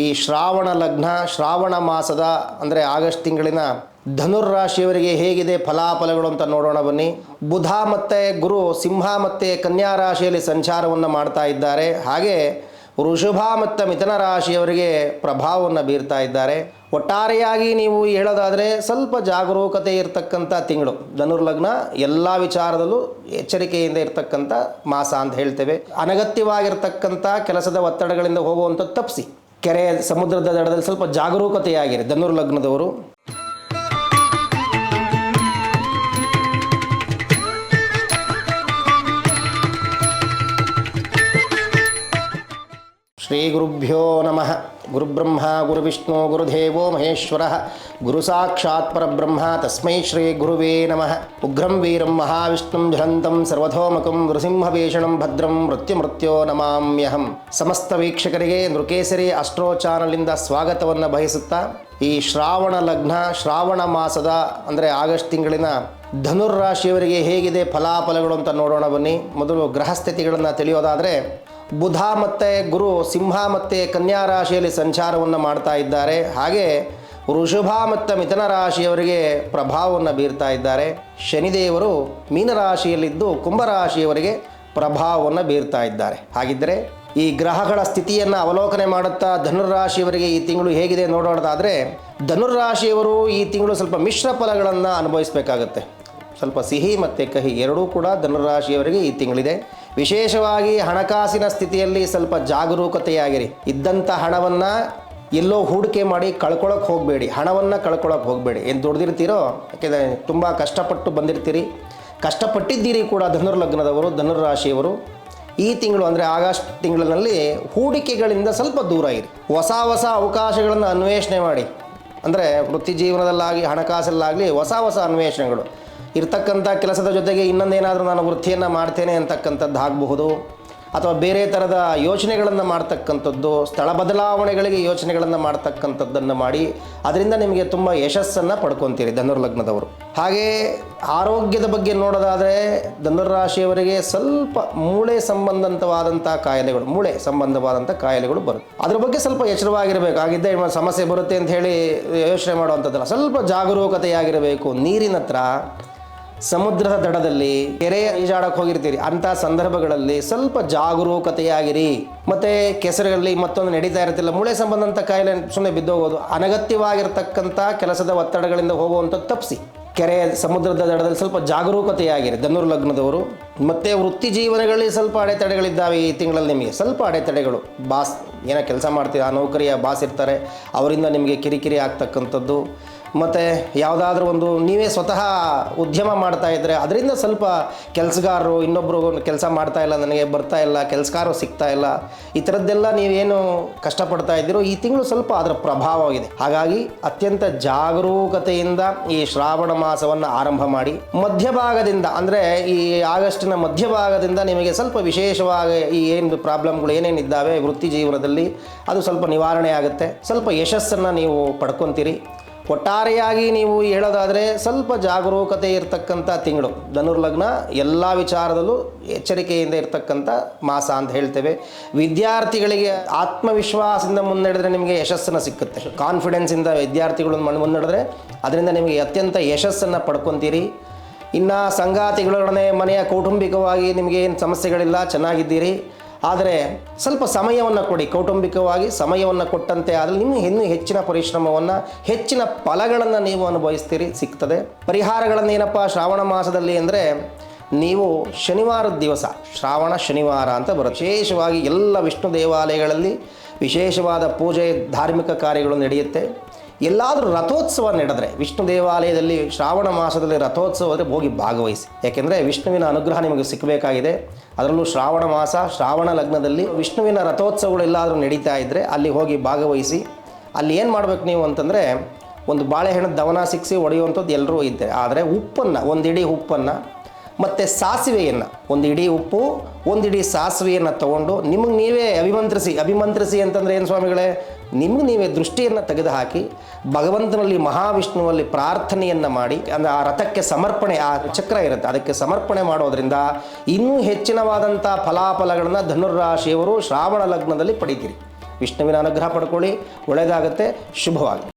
ಈ ಶ್ರಾವಣ ಲಗ್ನ, ಶ್ರಾವಣ ಮಾಸದ, ಅಂದರೆ ಆಗಸ್ಟ್ ತಿಂಗಳಿನ ಧನುರ್ರಾಶಿಯವರಿಗೆ ಹೇಗಿದೆ ಫಲಾಫಲಗಳು ಅಂತ ನೋಡೋಣ ಬನ್ನಿ. ಬುಧ ಮತ್ತು ಗುರು, ಸಿಂಹ ಮತ್ತು ಕನ್ಯಾ ರಾಶಿಯಲ್ಲಿ ಸಂಚಾರವನ್ನು ಮಾಡ್ತಾ ಇದ್ದಾರೆ. ಹಾಗೆ ವೃಷಭ ಮತ್ತು ಮಿಥುನ ರಾಶಿಯವರಿಗೆ ಪ್ರಭಾವವನ್ನು ಬೀರ್ತಾ ಇದ್ದಾರೆ. ಒಟ್ಟಾರೆಯಾಗಿ ನೀವು ಹೇಳೋದಾದರೆ ಸ್ವಲ್ಪ ಜಾಗರೂಕತೆ ಇರತಕ್ಕಂಥ ತಿಂಗಳು. ಧನುರ್ಲಗ್ನ ಎಲ್ಲ ವಿಚಾರದಲ್ಲೂ ಎಚ್ಚರಿಕೆಯಿಂದ ಇರತಕ್ಕಂಥ ಮಾಸ ಅಂತ ಹೇಳ್ತೇವೆ. ಅನಗತ್ಯವಾಗಿರ್ತಕ್ಕಂಥ ಕೆಲಸದ ಒತ್ತಡಗಳಿಂದ ಹೋಗುವಂಥದ್ದು ತಪ್ಪಿಸಿ. ಕೆರೆ ಸಮುದ್ರದ ದಡದಲ್ಲಿ ಸ್ವಲ್ಪ ಜಾಗರೂಕತೆಯಾಗಿರಿ ಧನುರ್ಲಗ್ನದವರು ಗುರುಭ್ಯೋ ನಮಃ. ಗುರುಬ್ರಹ್ಮ, ಗುರುವಿಷ್ಣು, ಗುರುದೇವೋ ಮಹೇಶ್ವರ. ಗುರು ಸಾಕ್ಷಾತ್ ಪರಬ್ರಹ್ಮ, ತಸ್ಮೈ ಶ್ರೀ ಗುರುವೇ ನಮಃ. ಉಗ್ರಂ ವೀರಂ ಮಹಾವಿಷ್ಣುಂ ಜ್ವಲಂತಂ ಸರ್ವಥೋಮಕಂ ನೃಸಿಂಹವೇಷಣಂ ಭದ್ರಂ ಮೃತ್ಯುಮೃತ್ಯೋ ನಮಾಮ್ಯಹಂ. ಸಮಸ್ತ ವೀಕ್ಷಕರಿಗೆ ನೃಕೇಸರಿ ಅಸ್ಟ್ರೋ ಚಾನಲಿಂದ ಸ್ವಾಗತವನ್ನು ಬಯಸುತ್ತಾ, ಈ ಶ್ರಾವಣ ಲಗ್ನ, ಶ್ರಾವಣ ಮಾಸದ, ಅಂದರೆ ಆಗಸ್ಟ್ ತಿಂಗಳಿನ ಧನುರ್ರಾಶಿಯವರಿಗೆ ಹೇಗಿದೆ ಫಲಾಫಲಗಳು ಅಂತ ನೋಡೋಣ ಬನ್ನಿ. ಮೊದಲು ಗ್ರಹಸ್ಥಿತಿಗಳನ್ನು ತಿಳಿಯೋದಾದರೆ ಬುಧ ಮತ್ತು ಗುರು, ಸಿಂಹ ಮತ್ತು ಕನ್ಯಾ ರಾಶಿಯಲ್ಲಿ ಸಂಚಾರವನ್ನು ಮಾಡ್ತಾ ಇದ್ದಾರೆ. ಹಾಗೆ ವೃಷಭ ಮತ್ತು ಮಿಥುನ ರಾಶಿಯವರಿಗೆ ಪ್ರಭಾವವನ್ನು ಬೀರ್ತಾ ಇದ್ದಾರೆ. ಶನಿದೇವರು ಮೀನರಾಶಿಯಲ್ಲಿದ್ದು ಕುಂಭರಾಶಿಯವರಿಗೆ ಪ್ರಭಾವವನ್ನು ಬೀರ್ತಾ ಇದ್ದಾರೆ. ಹಾಗಿದ್ದರೆ ಈ ಗ್ರಹಗಳ ಸ್ಥಿತಿಯನ್ನು ಅವಲೋಕನೆ ಮಾಡುತ್ತಾ ಧನುರಾಶಿಯವರಿಗೆ ಈ ತಿಂಗಳು ಹೇಗಿದೆ ನೋಡೋದಾದರೆ ಧನುರಾಶಿಯವರು ಈ ತಿಂಗಳು ಸ್ವಲ್ಪ ಮಿಶ್ರ ಫಲಗಳನ್ನು ಅನುಭವಿಸಬೇಕಾಗತ್ತೆ. ಸ್ವಲ್ಪ ಸಿಹಿ ಮತ್ತು ಕಹಿ ಎರಡೂ ಕೂಡ ಧನುರಾಶಿಯವರಿಗೆ ಈ ತಿಂಗಳಿದೆ. ವಿಶೇಷವಾಗಿ ಹಣಕಾಸಿನ ಸ್ಥಿತಿಯಲ್ಲಿ ಸ್ವಲ್ಪ ಜಾಗರೂಕತೆಯಾಗಿರಿ. ಇದ್ದಂಥ ಹಣವನ್ನು ಎಲ್ಲೋ ಹೂಡಿಕೆ ಮಾಡಿ ಕಳ್ಕೊಳಕ್ಕೆ ಹೋಗಬೇಡಿ. ಹಣವನ್ನು ಕಳ್ಕೊಳಕ್ಕೆ ಹೋಗಬೇಡಿ. ಏನು ದುಡ್ದಿರ್ತೀರೋ, ಯಾಕೆಂದರೆ ತುಂಬ ಕಷ್ಟಪಟ್ಟು ಬಂದಿರ್ತೀರಿ. ಕಷ್ಟಪಟ್ಟಿದ್ದೀರಿ ಕೂಡ ಧನುರ್ಲಗ್ನದವರು, ಧನುರ್ರಾಶಿಯವರು. ಈ ತಿಂಗಳು ಅಂದರೆ ಆಗಸ್ಟ್ ತಿಂಗಳಿನಲ್ಲಿ ಹೂಡಿಕೆಗಳಿಂದ ಸ್ವಲ್ಪ ದೂರ ಇರಿ. ಹೊಸ ಹೊಸ ಅವಕಾಶಗಳನ್ನು ಅನ್ವೇಷಣೆ ಮಾಡಿ. ಅಂದರೆ ವೃತ್ತಿ ಜೀವನದಲ್ಲಾಗಿ, ಹಣಕಾಸಲ್ಲಾಗಲಿ ಹೊಸ ಹೊಸ ಅನ್ವೇಷಣೆಗಳು. ಇರ್ತಕ್ಕಂಥ ಕೆಲಸದ ಜೊತೆಗೆ ಇನ್ನೊಂದೇನಾದರೂ ನಾನು ವೃತ್ತಿಯನ್ನು ಮಾಡ್ತೇನೆ ಅಂತಕ್ಕಂಥದ್ದು ಆಗಬಹುದು. ಅಥವಾ ಬೇರೆ ಥರದ ಯೋಚನೆಗಳನ್ನು ಮಾಡ್ತಕ್ಕಂಥದ್ದು, ಸ್ಥಳ ಬದಲಾವಣೆಗಳಿಗೆ ಯೋಚನೆಗಳನ್ನು ಮಾಡ್ತಕ್ಕಂಥದ್ದನ್ನು ಮಾಡಿ, ಅದರಿಂದ ನಿಮಗೆ ತುಂಬ ಯಶಸ್ಸನ್ನು ಪಡ್ಕೊತೀರಿ ಧನುರ್ಲಗ್ನದವರು ಹಾಗೆ ಆರೋಗ್ಯದ ಬಗ್ಗೆ ನೋಡೋದಾದರೆ ಧನುರ್ರಾಶಿಯವರಿಗೆ ಸ್ವಲ್ಪ ಮೂಳೆ ಸಂಬಂಧಂತವಾದಂಥ ಕಾಯಿಲೆಗಳು, ಮೂಳೆ ಸಂಬಂಧವಾದಂಥ ಕಾಯಿಲೆಗಳು ಬರುತ್ತೆ. ಅದ್ರ ಬಗ್ಗೆ ಸ್ವಲ್ಪ ಎಚ್ಚರವಾಗಿರಬೇಕು. ಆಗಿದ್ದೇ ಸಮಸ್ಯೆ ಬರುತ್ತೆ ಅಂತ ಹೇಳಿ ಯೋಚನೆ ಮಾಡುವಂಥದ್ದಲ್ಲ. ಸ್ವಲ್ಪ ಜಾಗರೂಕತೆಯಾಗಿರಬೇಕು. ನೀರಿನ ಹತ್ರ ಸಮುದ್ರದ ದಡದಲ್ಲಿ ಕೆರೆ ಈಜಾಡಕ್ಕೆ ಹೋಗಿರ್ತೀರಿ. ಅಂತ ಸಂದರ್ಭಗಳಲ್ಲಿ ಸ್ವಲ್ಪ ಜಾಗರೂಕತೆಯಾಗಿರಿ. ಮತ್ತೆ ಕೆಸರಲ್ಲಿ ಮತ್ತೊಂದು ನಡೀತಾ ಇರುತ್ತಿಲ್ಲ. ಮೂಳೆ ಸಂಬಂಧಂತ ಕಾಯಿಲೆ ಸುಮ್ಮನೆ ಬಿದ್ದೋಗೋದು. ಅನಗತ್ಯವಾಗಿರ್ತಕ್ಕಂಥ ಕೆಲಸದ ಒತ್ತಡಗಳಿಂದ ಹೋಗುವಂಥದ್ದು ತಪ್ಪಿಸಿ. ಕೆರೆ ಸಮುದ್ರದ ದಡದಲ್ಲಿ ಸ್ವಲ್ಪ ಜಾಗರೂಕತೆಯಾಗಿರಿ. ಧನುರ್ಲಗ್ನದವರು ಮತ್ತೆ ವೃತ್ತಿ ಜೀವನಗಳಲ್ಲಿ ಸ್ವಲ್ಪ ಅಡೆತಡೆಗಳಿದ್ದಾವೆ ಈ ತಿಂಗಳಲ್ಲಿ ನಿಮಗೆ. ಸ್ವಲ್ಪ ಅಡೆತಡೆಗಳು. ಬಾಸ್, ಏನೋ ಕೆಲಸ ಮಾಡ್ತೀರಾ? ನೌಕರಿಯ ಬಾಸ್ ಇರ್ತಾರೆ. ಅವರಿಂದ ನಿಮಗೆ ಕಿರಿಕಿರಿ ಆಗ್ತಕ್ಕಂಥದ್ದು. ಮತ್ತು ಯಾವುದಾದ್ರೂ ಒಂದು ನೀವೇ ಸ್ವತಃ ಉದ್ಯಮ ಮಾಡ್ತಾ ಇದ್ದರೆ ಅದರಿಂದ ಸ್ವಲ್ಪ ಕೆಲಸಗಾರರು ಇನ್ನೊಬ್ಬರು ಕೆಲಸ ಮಾಡ್ತಾ ಇಲ್ಲ, ನನಗೆ ಬರ್ತಾ ಇಲ್ಲ, ಕೆಲಸಗಾರರು ಸಿಗ್ತಾ ಇಲ್ಲ, ಈ ಥರದ್ದೆಲ್ಲ ನೀವೇನು ಕಷ್ಟಪಡ್ತಾ ಇದ್ದೀರೋ ಈ ತಿಂಗಳು ಸ್ವಲ್ಪ ಅದರ ಪ್ರಭಾವವಿದೆ ಹಾಗಾಗಿ ಅತ್ಯಂತ ಜಾಗರೂಕತೆಯಿಂದ ಈ ಶ್ರಾವಣ ಮಾಸವನ್ನು ಆರಂಭ ಮಾಡಿ, ಮಧ್ಯಭಾಗದಿಂದ ಅಂದರೆ ಈ ಆಗಸ್ಟಿನ ಮಧ್ಯಭಾಗದಿಂದ ನಿಮಗೆ ಸ್ವಲ್ಪ ವಿಶೇಷವಾಗಿ ಈ ಏನು ಪ್ರಾಬ್ಲಮ್ಗಳು ಏನೇನಿದ್ದಾವೆ ವೃತ್ತಿ ಜೀವನದಲ್ಲಿ ಅದು ಸ್ವಲ್ಪ ನಿವಾರಣೆ ಆಗುತ್ತೆ. ಸ್ವಲ್ಪ ಯಶಸ್ಸನ್ನು ನೀವು ಪಡ್ಕೊತೀರಿ. ಒಟ್ಟಾರೆಯಾಗಿ ನೀವು ಹೇಳೋದಾದರೆ ಸ್ವಲ್ಪ ಜಾಗರೂಕತೆ ಇರತಕ್ಕಂಥ ತಿಂಗಳು. ಧನುರ್ಲಗ್ನ ಎಲ್ಲ ವಿಚಾರದಲ್ಲೂ ಎಚ್ಚರಿಕೆಯಿಂದ ಇರತಕ್ಕಂಥ ಮಾಸ ಅಂತ ಹೇಳ್ತೇವೆ. ವಿದ್ಯಾರ್ಥಿಗಳಿಗೆ ಆತ್ಮವಿಶ್ವಾಸದಿಂದ ಮುನ್ನಡೆದ್ರೆ ನಿಮಗೆ ಯಶಸ್ಸನ್ನು ಸಿಕ್ಕುತ್ತೆ. ಕಾನ್ಫಿಡೆನ್ಸಿಂದ ವಿದ್ಯಾರ್ಥಿಗಳು ಮುಂದೆ ಮುನ್ನಡೆದ್ರೆ ಅದರಿಂದ ನಿಮಗೆ ಅತ್ಯಂತ ಯಶಸ್ಸನ್ನು ಪಡ್ಕೊತೀರಿ. ಇನ್ನು ಸಂಗಾತಿಗಳೊಡನೆ ಮನೆಯ ಕೌಟುಂಬಿಕವಾಗಿ ನಿಮಗೆ ಏನು ಸಮಸ್ಯೆಗಳಿಲ್ಲ, ಚೆನ್ನಾಗಿದ್ದೀರಿ. ಆದರೆ ಸ್ವಲ್ಪ ಸಮಯವನ್ನು ಕೊಡಿ. ಕೌಟುಂಬಿಕವಾಗಿ ಸಮಯವನ್ನು ಕೊಟ್ಟಂತೆ ಆದರೆ ನಿಮ್ಮ ಇನ್ನೂ ಹೆಚ್ಚಿನ ಪರಿಶ್ರಮವನ್ನು, ಹೆಚ್ಚಿನ ಫಲಗಳನ್ನು ನೀವು ಅನುಭವಿಸ್ತೀರಿ, ಸಿಗ್ತದೆ. ಪರಿಹಾರಗಳನ್ನು ಏನಪ್ಪ? ಶ್ರಾವಣ ಮಾಸದಲ್ಲಿ ಅಂದರೆ ನೀವು ಶನಿವಾರದ ದಿವಸ, ಶ್ರಾವಣ ಶನಿವಾರ ಅಂತ ಬರುತ್ತೆ. ವಿಶೇಷವಾಗಿ ಎಲ್ಲ ವಿಷ್ಣು ದೇವಾಲಯಗಳಲ್ಲಿ ವಿಶೇಷವಾದ ಪೂಜೆ, ಧಾರ್ಮಿಕ ಕಾರ್ಯಗಳು ನಡೆಯುತ್ತೆ. ಎಲ್ಲಾದರೂ ರಥೋತ್ಸವ ನಡೆದ್ರೆ, ವಿಷ್ಣು ದೇವಾಲಯದಲ್ಲಿ ಶ್ರಾವಣ ಮಾಸದಲ್ಲಿ ರಥೋತ್ಸವ ಆದರೆ ಹೋಗಿ ಭಾಗವಹಿಸಿ. ಯಾಕೆಂದರೆ ವಿಷ್ಣುವಿನ ಅನುಗ್ರಹ ನಿಮಗೆ ಸಿಕ್ಕಬೇಕಾಗಿದೆ ಅದರಲ್ಲೂ ಶ್ರಾವಣ ಮಾಸ, ಶ್ರಾವಣ ಲಗ್ನದಲ್ಲಿ ವಿಷ್ಣುವಿನ ರಥೋತ್ಸವಗಳು ಎಲ್ಲಾದರೂ ನಡೀತಾ ಇದ್ದರೆ ಅಲ್ಲಿ ಹೋಗಿ ಭಾಗವಹಿಸಿ. ಅಲ್ಲಿ ಏನು ಮಾಡ್ಬೇಕು ನೀವು ಅಂತಂದರೆ, ಒಂದು ಬಾಳೆಹಣ್ಣು ದವನ ಸಿಕ್ಕಿಸಿ ಒಡೆಯುವಂಥದ್ದು ಎಲ್ಲರೂ ಇದ್ದರೆ ಆದರೆ ಉಪ್ಪನ್ನು, ಒಂದಿಡಿ ಉಪ್ಪನ್ನು ಮತ್ತು ಸಾಸಿವೆಯನ್ನು, ಒಂದು ಇಡೀ ಉಪ್ಪು, ಒಂದು ಇಡೀ ಸಾಸಿವೆಯನ್ನು ತಗೊಂಡು ನಿಮಗೆ ನೀವೇ ಅಭಿಮಂತ್ರಿಸಿ ಅಭಿಮಂತ್ರಿಸಿ ಅಂತಂದರೆ ಏನು ಸ್ವಾಮಿಗಳೇ? ನಿಮಗೆ ನೀವೇ ದೃಷ್ಟಿಯನ್ನು ತೆಗೆದುಹಾಕಿ, ಭಗವಂತನಲ್ಲಿ ಮಹಾವಿಷ್ಣುವಲ್ಲಿ ಪ್ರಾರ್ಥನೆಯನ್ನು ಮಾಡಿ, ಅಂದರೆ ಆ ರಥಕ್ಕೆ ಸಮರ್ಪಣೆ, ಆ ಚಕ್ರ ಇರುತ್ತೆ, ಅದಕ್ಕೆ ಸಮರ್ಪಣೆ ಮಾಡೋದ್ರಿಂದ ಇನ್ನೂ ಹೆಚ್ಚಿನವಾದಂಥ ಫಲಾಫಲಗಳನ್ನು ಧನುರಾಶಿಯವರು ಶ್ರಾವಣ ಲಗ್ನದಲ್ಲಿ ಪಡಿತೀರಿ. ವಿಷ್ಣುವಿನ ಅನುಗ್ರಹ ಪಡ್ಕೊಳ್ಳಿ ಒಳ್ಳೆಯದಾಗುತ್ತೆ ಶುಭವಾಗಲಿ.